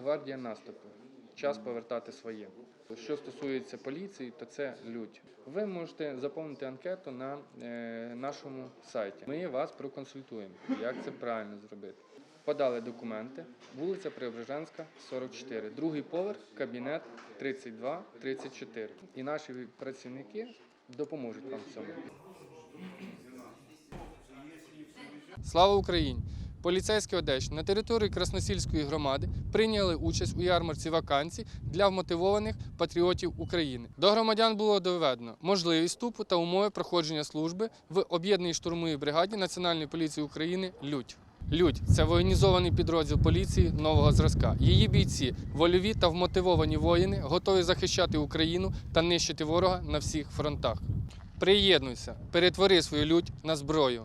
гвардія наступу. Час повертати своє. Що стосується поліції, то це лють. Ви можете заповнити анкету на е, нашому сайті. Ми вас проконсультуємо, як це правильно зробити. Подали документи, вулиця Преображенська, 44, другий поверх, кабінет 32-34. І наші працівники допоможуть вам в цьому. Слава Україні! Поліцейські Одещини на території Красносільської громади прийняли участь у ярмарці вакансій для вмотивованих патріотів України. До громадян було доведено можливість вступу та умови проходження служби в об'єднаній штурмовій бригаді Національної поліції України Людь. Людь це воєнізований підрозділ поліції нового зразка. Її бійці вольові та вмотивовані воїни, готові захищати Україну та нищити ворога на всіх фронтах. Приєднуйся, перетвори свою лють на зброю.